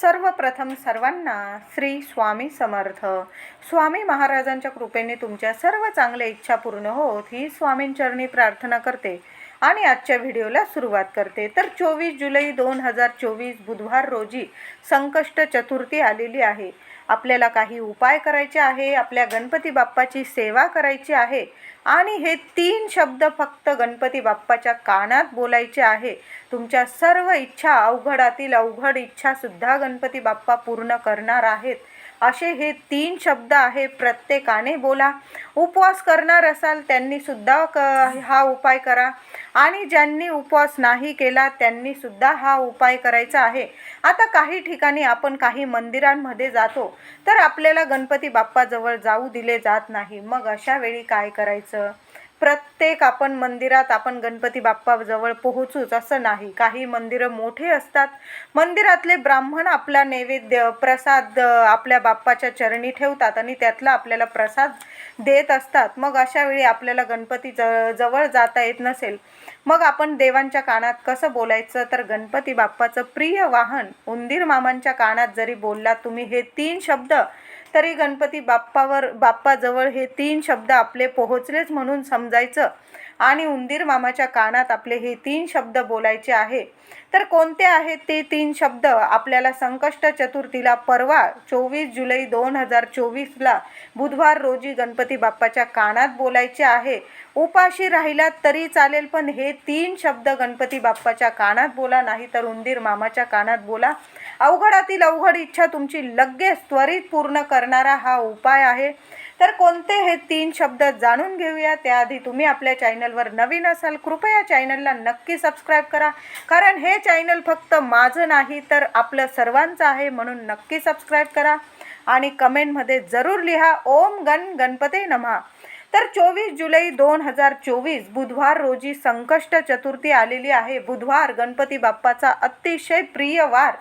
सर्वप्रथम सर्वांना श्री स्वामी समर्थ. स्वामी महाराजांच्या कृपेने तुमच्या सर्व चांगल्या इच्छा पूर्ण होत ही स्वामींचरणी प्रार्थना करते आणि आजच्या व्हिडिओला सुरुवात करते. तर चोवीस जुलै दोन हजार चोवीस बुधवार रोजी संकष्ट चतुर्थी आलेली आहे. आपल्याला काही उपाय करायचे आहे आपल्या गणपती बाप्पाची सेवा करायची आहे आणि हे तीन शब्द फक्त गणपती बाप्पाच्या कानात बोलायचे आहे. तुमच्या सर्व इच्छा अवघडातील अवघड इच्छासुद्धा गणपती बाप्पा पूर्ण करणार आहेत. असे हे तीन शब्द आहे प्रत्येकाने बोला. उपवास करणार असाल त्यांनी सुद्धा क हा उपाय करा. आणि ज्यांनी उपवास नाही केला त्यांनी सुद्धा हा उपाय करायचा आहे. आता काही ठिकाणी आपण काही मंदिरांमध्ये जातो तर आपल्याला गणपती बाप्पाजवळ जाऊ दिले जात नाही. मग अशा वेळी काय करायचं? प्रत्येक आपण मंदिरात आपण गणपती बाप्पाजवळ पोहोचूच असं नाही. काही मंदिरं मोठे असतात. मंदिरातले ब्राह्मण आपला नैवेद्य प्रसाद आपल्या बाप्पाच्या चरणी ठेवतात आणि त्यातला आपल्याला प्रसाद देत असतात. मग अशा वेळी आपल्याला गणपती ज जवळ जाता येत नसेल. मग आपण देवांच्या कानात कसं बोलायचं? तर गणपती बाप्पाचं प्रिय वाहन उंदीर मामांच्या कानात जरी बोललात तुम्ही हे तीन शब्द तरी गणपती बाप्पावर बाप्पाजवळ हे तीन शब्द आपले पोहोचलेच म्हणून समजायचं. आणि उंदीर मामाच्या कानात आपले हे तीन शब्द बोलायचे आहे. तर कोणते आहेत ते तीन शब्द? आपल्याला संकष्ट चतुर्थीला परवा चोवीस जुलै दोन हजार चोवीसला बुधवार रोजी गणपती बाप्पाच्या कानात बोलायचे आहे. उपाशी राहिलात तरी चालेल पण हे तीन शब्द गणपती बाप्पाच्या कानात बोला नाही तर उंदीर मामाच्या कानात बोला. अवघडातील अवघड इच्छा तुमची लगेच त्वरित पूर्ण करणारा हा उपाय आहे. तर कोणते हे तीन शब्द जाणून घेऊया? त्याआधी तुम्ही आपल्या चॅनलवर नवीन असाल कृपया चॅनलला नक्की सबस्क्राईब करा. कारण हे चॅनल फक्त माझं नाही तर आपलं सर्वांचं आहे म्हणून नक्की सबस्क्राईब करा. आणि कमेंटमध्ये जरूर लिहा ओम गण गणपते नमहा तर चोवीस जुलै दोन हजार चोवीस बुधवार रोजी संकष्ट चतुर्थी आलेली आहे. बुधवार गणपती बाप्पाचा अतिशय प्रिय वार.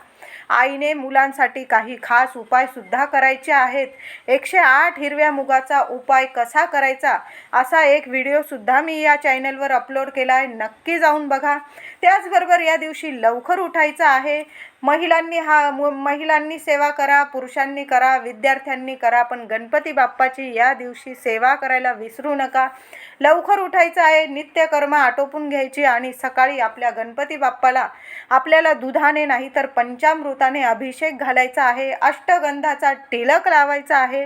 आईने मुलांसाठी काही खास उपाय सुद्धा करायचे आहेत. एकशे आठ हिरव्या मुगाचा उपाय कसा करायचा? असा एक व्हिडिओ सुद्धा मी या चॅनलवर अपलोड केला आहे नक्की जाऊन बघा. त्याचबरोबर या दिवशी लवकर उठायचं आहे. महिलांनी हा मु- महिलांनी सेवा करा पुरुषांनी करा विद्यार्थ्यांनी करा पण गणपती बाप्पाची या दिवशी सेवा करायला विसरू नका. लवकर उठायचं आहे नित्यकर्म आटोपून घ्यायची आणि सकाळी आपल्या गणपती बाप्पाला आपल्याला दुधाने नाही तर पंचामृताने अभिषेक घालायचा आहे. अष्टगंधाचा टिलक लावायचा आहे.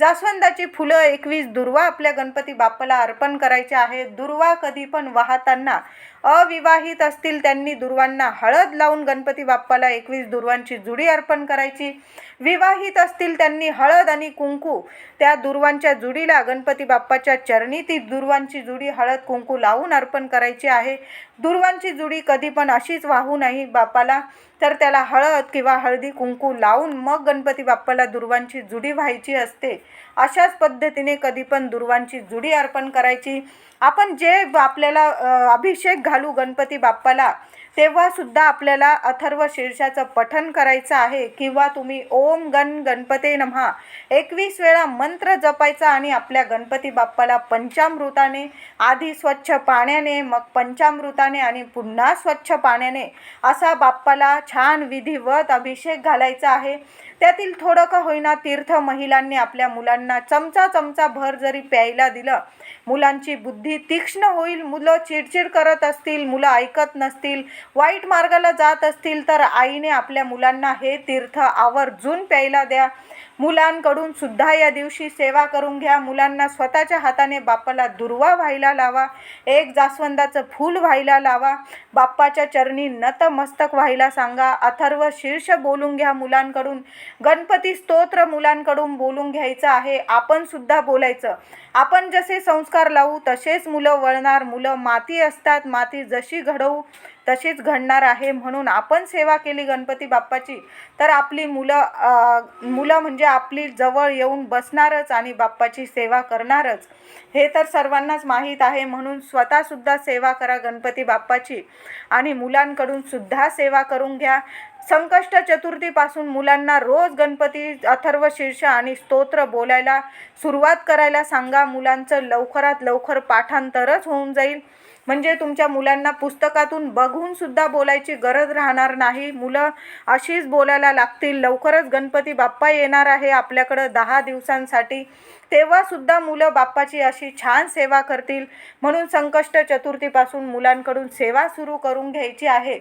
जास्वंदाची फुलं एकवीस दुर्वा आपल्या गणपती बाप्पाला अर्पण करायचे आहे. दुर्वा कधी पण वाहताना अविवाहित असतील त्यांनी दुर्वांना हळद लावून गणपती बाप्पाला एकवीस दुर्वांची जुडी अर्पण करायची. विवाहित असतील त्यांनी हळद आणि कुंकू. त्या दुर्वांच्या जुडीला गणपती बाप्पाच्या चरणी ती दुर्वांची जुडी हळद कुंकू लावून अर्पण करायची आहे. दुर्वांची जुडी कधी पण अशीच वाहू नाही बापाला तर त्याला हळद किंवा हळदी कुंकू लावून मग गणपती बाप्पाला दुर्वांची जुडी व्हायची असते. अशाच पद्धतीने कधी पण दुर्वांची जुडी अर्पण करायची. आपण जे आपल्याला अभिषेक घालू गणपती बाप्पाला तेव्हा सुद्धा आपल्याला अथर्व शीर्षाचं पठन करायचं आहे. किंवा तुम्ही ओम गण गणपते नमहा. एकवीस वेळा मंत्र जपायचा आणि आपल्या गणपती बाप्पाला पंचामृताने आधी स्वच्छ पाण्याने मग पंचामृताने आणि पुन्हा स्वच्छ पाण्याने असा बाप्पाला छान विधिवत अभिषेक घालायचा आहे. त्यातील थोडं का होईना तीर्थ महिलांनी आपल्या मुलांना चमचा चमचा भर जरी प्यायला दिलं मुलांची बुद्धी तीक्ष्ण होईल मुलं चिडचिड करत असतील मुलं ऐकत नसतील वाईट मार्गाला जात असतील तर आईने आपल्या मुलांना हे तीर्थ आवर्जून प्यायला द्या. मुलांकडून सुद्धा या दिवशी सेवा करून घ्या. मुलांना स्वतःच्या हाताने बाप्पाला दुर्वा व्हायला लावा. एक जास्वंदाचं फूल व्हायला लावा. बाप्पाच्या चरणी नतमस्तक व्हायला सांगा. अथर्व शीर्ष बोलून घ्या मुलांकडून. गणपती स्तोत्र मुलांकडून बोलून घ्यायचं आहे. आपण सुद्धा बोलायचं. आपण जसे संस्कार लावू तसेच मुलं वळणार. मुलं माती असतात. माती जशी घडवू तशीच घडणार आहे. म्हणून आपण सेवा केली गणपती बाप्पाची. तर आपली मुलं मुलं म्हणजे आपली जवळ येऊन बसणारच आणि बाप्पाची सेवा करणारच. हे तर सर्वांनाच माहीत आहे. म्हणून स्वतःसुद्धा सेवा करा गणपती बाप्पाची. आणि मुलांकडून सुद्धा सेवा करून घ्या. संकष्ट चतुर्थीपासून मुलांना रोज गणपती अथर्व शीर्ष आणि स्तोत्र बोलायला सुरुवात करायला सांगा. मुलांचं लवकरात लवकर पाठांतरच होऊन जाईल. म्हणजे तुमच्या मुलांना पुस्तकातून बघून सुद्धा बोलायची गरज राहणार नाही. मुलं अशीच बोलायला लागतील. लवकरच गणपती बाप्पा येणार आहे आपल्याकडं दहा दिवसांसाठी. तेव्हासुद्धा मुलं बाप्पाची अशी छान सेवा करतील. म्हणून संकष्ट चतुर्थीपासून मुलांकडून सेवा सुरू करून घ्यायची आहे.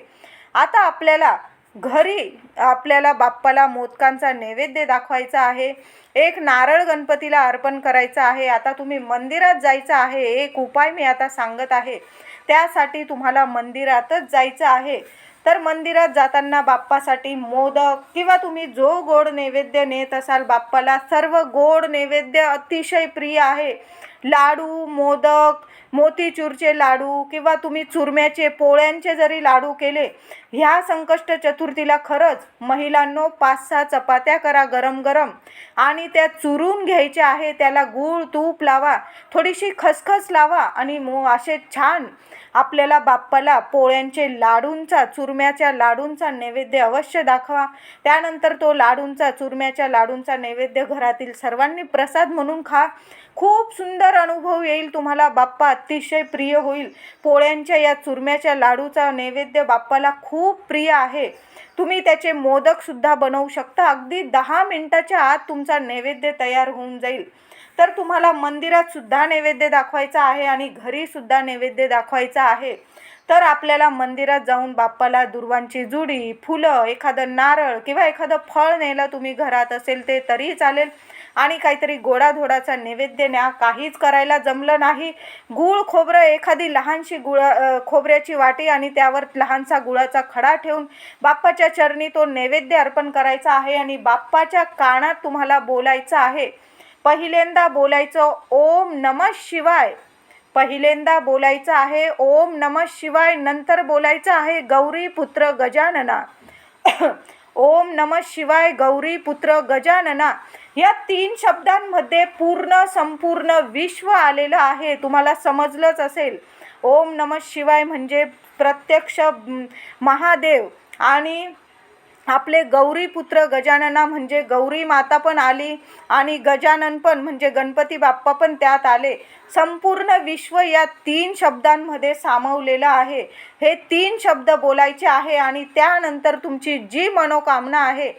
आता आपल्याला घरी आपल्याला बाप्पाला मोदकांचा नैवेद्य दाखवायचा आहे एक नारळ गणपतीला अर्पण करायचं आहे आता तुम्ही मंदिरात जायचं आहे एक उपाय मी आता सांगत आहे. त्यासाठी तुम्हाला मंदिरातच जायचं आहे. तर मंदिरात जाताना बाप्पासाठी मोदक किंवा तुम्ही जो गोड नैवेद्य नेत असाल बाप्पाला सर्व गोड नैवेद्य अतिशय प्रिय आहे. लाडू मोदक मोतीचूरचे लाडू किंवा तुम्ही चुरम्याचे पोळ्यांचे जरी लाडू केले ह्या संकष्ट चतुर्थीला खरंच महिलांनो पाच सहा चपात्या करा गरम गरम आणि त्या चुरून घ्यायच्या आहे त्याला गूळ तूप लावा थोडीशी खसखस लावा आणि मो असे छान आपल्याला बाप्पाला पोळ्यांचे लाडूंचा चुरम्याच्या लाडूंचा नैवेद्य अवश्य दाखवा. त्यानंतर तो लाडूंचा चुरम्याच्या लाडूंचा नैवेद्य घरातील सर्वांनी प्रसाद म्हणून खा. खूप सुंदर अनुभव येईल तुम्हाला बाप्पा. अतिशय प्रिय होईल. पोळ्यांच्या या चुरम्याच्या लाडूचा नैवेद्य बाप्पाला खूप प्रिय आहे. तुम्ही त्याचे मोदकसुद्धा बनवू शकता. अगदी दहा मिनटाच्या आत तुमचा नैवेद्य तयार होऊन जाईल. तर तुम्हाला मंदिरात सुद्धा नैवेद्य दाखवायचा आहे आणि घरी सुद्धा नैवेद्य दाखवायचा आहे. तर आपल्याला मंदिरात जाऊन बाप्पाला दुर्वांची जुडी फुलं एखादं नारळ किंवा एखादं फळ नेलं तुम्ही घरात असेल ते तरी चालेल. आणि काहीतरी गोडाधोडाचा नैवेद्य न्या काहीच करायला जमलं नाही. गूळ खोबरं एखादी लहानशी गुळा खोबऱ्याची वाटी आणि त्यावर लहानसा गुळाचा खडा ठेवून बाप्पाच्या चरणी तो नैवेद्य अर्पण करायचा आहे आणि बाप्पाच्या कानात तुम्हाला बोलायचं आहे. पहिल्यांदा बोलायचं ओम नम शिवाय. पहिल्यांदा बोलायचं आहे ओम नम शिवाय नंतर बोलायचं आहे गौरी पुत्र गजानना. ओम नम शिवाय गौरी पुत्र गजानना. या तीन शब्दांमध्ये पूर्ण संपूर्ण विश्व आलेलं आहे. तुम्हाला समजलंच असेल. ओम नम शिवाय म्हणजे प्रत्यक्ष महादेव. आणि आपले गौरीपुत्र गजानना म्हणजे गौरी माता पण आली आणि गजानन पण म्हणजे गणपती बाप्पा पण त्यात आले. संपूर्ण विश्व या तीन शब्दांमध्ये सामावलेलं आहे. हे तीन शब्द बोलायचे आहे आणि त्यानंतर तुमची जी मनोकामना आहे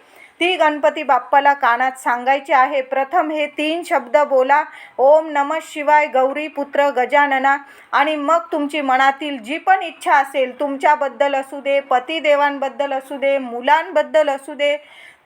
ती गणपती बाप्पाला कानात सांगायची आहे. प्रथम हे तीन शब्द बोला. ओम नम शिवाय गौरी पुत्र गजानना. आणि मग तुमची मनातील जी पण इच्छा असेल तुमच्याबद्दल असू दे पतिदेवांबद्दल असू दे मुलांबद्दल असू दे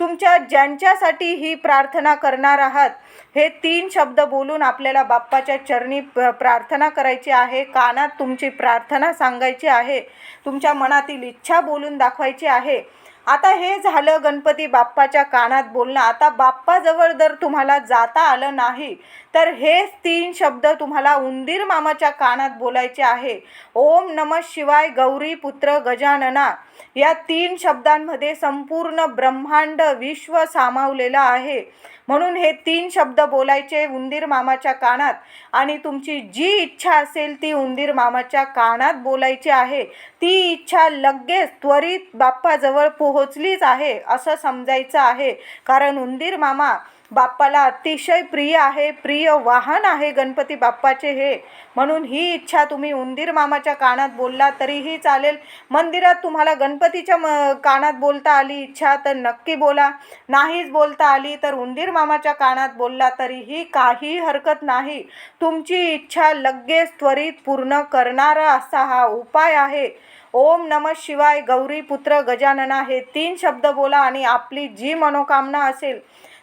तुमच्या ज्यांच्यासाठी ही प्रार्थना करणार आहात हे तीन शब्द बोलून आपल्याला बाप्पाच्या चरणी प्रार्थना करायची आहे. कानात तुमची प्रार्थना सांगायची आहे. तुमच्या मनातील इच्छा बोलून दाखवायची आहे. आता हे झालं गणपती बाप्पाच्या कानात बोलणं. आता बाप्पाजवळ जर तुम्हाला जाता आलं नाही तर हेच तीन शब्द तुम्हाला उंदीर मामाच्या कानात बोलायचे आहे. ओम नम शिवाय गौरी पुत्र गजानना. या तीन शब्दांमध्ये संपूर्ण ब्रह्मांड विश्व सामावलेलं आहे. म्हणून हे तीन शब्द बोलायचे उंदीर मामाच्या कानात. आणि तुमची जी इच्छा असेल ती उंदीर मामाच्या कानात बोलायची आहे. ती इच्छा लगेच त्वरित बाप्पाजवळ पोहोचलीच आहे असं समजायचं आहे. कारण उंदीर मामा बाप्पाला अतिशय प्रिय आहे प्रिय वाहन आहे गणपती बाप्पाचे हे. म्हणून ही इच्छा तुम्ही उंदीर मामाच्या कानात बोलला तरीही चालेल. मंदिरात तुम्हाला गणपतीच्या म कानात बोलता आली इच्छा तर नक्की बोला. नाहीच बोलता आली तर उंदीर मामाच्या कानात बोलला तरीही काही हरकत नाही. तुमची इच्छा लगेच त्वरित पूर्ण करणारा असा हा उपाय आहे. ओम नम शिवाय गौरी पुत्र गजानना हे तीन शब्द बोला आणि आपली जी मनोकामना असेल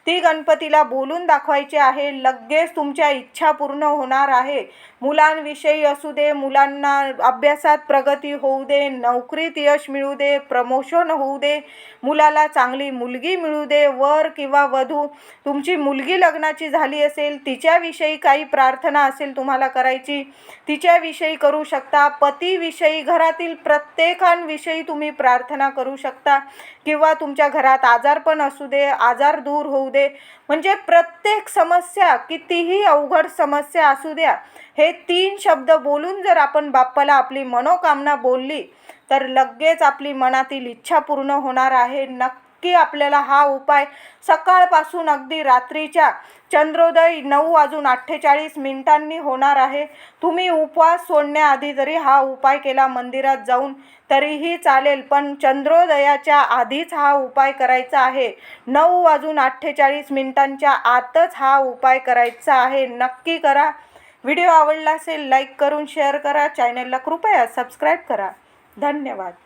ती गणपतीला बोलून दाखवायची आहे लगेच तुमच्या इच्छा पूर्ण होणार आहे. मुलांविषयी असू दे मुलांना अभ्यासात प्रगती होऊ दे नोकरीत यश मिळू दे प्रमोशन होऊ दे मुलाला चांगली मुलगी मिळू दे वर किंवा वधू तुमची मुलगी लग्नाची झाली असेल तिच्याविषयी काही प्रार्थना असेल तुम्हाला करायची तिच्याविषयी करू शकता पतीविषयी घरातील प्रत्येकांविषयी तुम्ही प्रार्थना करू शकता किंवा तुमच्या घरात आजारपण असू दे आजार दूर होऊ दे म्हणजे प्रत्येक समस्या कितीही अवघड समस्या असू द्या हे तीन शब्द बोलून जर आपण बाप्पाला आपली मनोकामना बोलली तर लगेच आपली मनातील इच्छा पूर्ण होणार आहे. नक्की नक्की आपल्याला हा उपाय सकाळपासून अगदी रात्रीच्या चंद्रोदय नऊ वाजून अठ्ठेचाळीस मिनिटांनी होणार आहे. तुम्ही उपवास सोडण्याआधी जरी हा उपाय केला मंदिरात जाऊन तरीही चालेल पण चंद्रोदयाच्या आधीच हा उपाय करायचा आहे. नऊ वाजून अठ्ठेचाळीस मिनिटांच्या आतच हा उपाय करायचा आहे. नक्की करा. व्हिडिओ आवडला असेल लाईक करून शेअर करा. चॅनलला कृपया सबस्क्राईब करा. धन्यवाद.